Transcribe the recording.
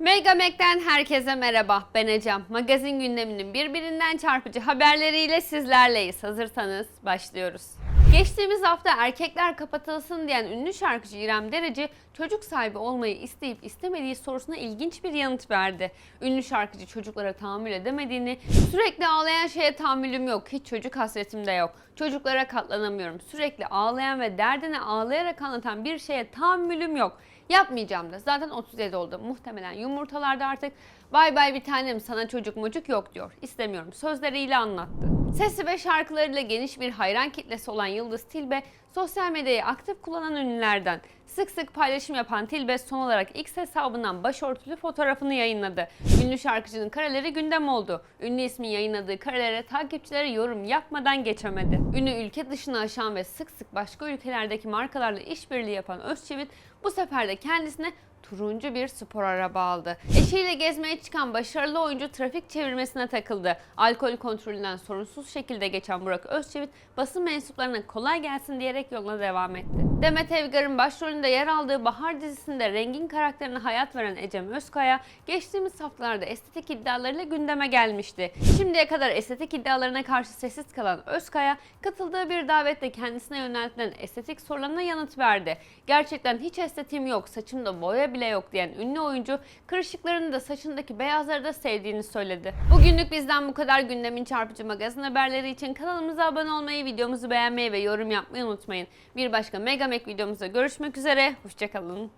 Megamek'ten herkese merhaba. Ben Ecem. Magazin gündeminin birbirinden çarpıcı haberleriyle sizlerleyiz. Hazırsanız başlıyoruz. Geçtiğimiz hafta erkekler kapatılsın diyen ünlü şarkıcı İrem Dereci, çocuk sahibi olmayı isteyip istemediği sorusuna ilginç bir yanıt verdi. Ünlü şarkıcı çocuklara tahammül edemediğini, sürekli ağlayan şeye tahammülüm yok, hiç çocuk hasretim de yok. Çocuklara katlanamıyorum. Sürekli ağlayan ve derdini ağlayarak anlatan bir şeye tahammülüm yok. Yapmayacağım da. Zaten 37 oldu. Muhtemelen yumurtalarda artık bay bay bir tanem sana çocuk mucuk yok diyor. İstemiyorum. Sözleriyle anlattı. Sesi ve şarkılarıyla geniş bir hayran kitlesi olan Yıldız Tilbe, sosyal medyayı aktif kullanan ünlülerden. Sık sık paylaşım yapan Tilbe son olarak X hesabından başörtülü fotoğrafını yayınladı. Ünlü şarkıcının kareleri gündem oldu. Ünlü ismin yayınladığı karelere takipçileri yorum yapmadan geçemedi. Ünlü ülke dışına aşan ve sık sık başka ülkelerdeki markalarla işbirliği yapan Özçivit bu sefer de kendisine turuncu bir spor araba aldı. Eşiyle gezmeye çıkan başarılı oyuncu trafik çevirmesine takıldı. Alkol kontrolünden sorunsuz şekilde geçen Burak Özçivit basın mensuplarına kolay gelsin diyerek yoluna devam etti. Demet Evgar'ın başrolünde yer aldığı Bahar dizisinde rengin karakterine hayat veren Ecem Özkaya geçtiğimiz haftalarda estetik iddialarıyla gündeme gelmişti. Şimdiye kadar estetik iddialarına karşı sessiz kalan Özkaya katıldığı bir davette kendisine yöneltilen estetik sorularına yanıt verdi. Gerçekten hiç estetiğim yok, saçımda boya bile yok diyen ünlü oyuncu kırışıklarını da saçındaki beyazları da sevdiğini söyledi. Bugünlük bizden bu kadar gündemin çarpıcı magazin haberleri için kanalımıza abone olmayı, videomuzu beğenmeyi ve yorum yapmayı unutmayın. Bir başka Megamek videomuzda görüşmek üzere, hoşçakalın.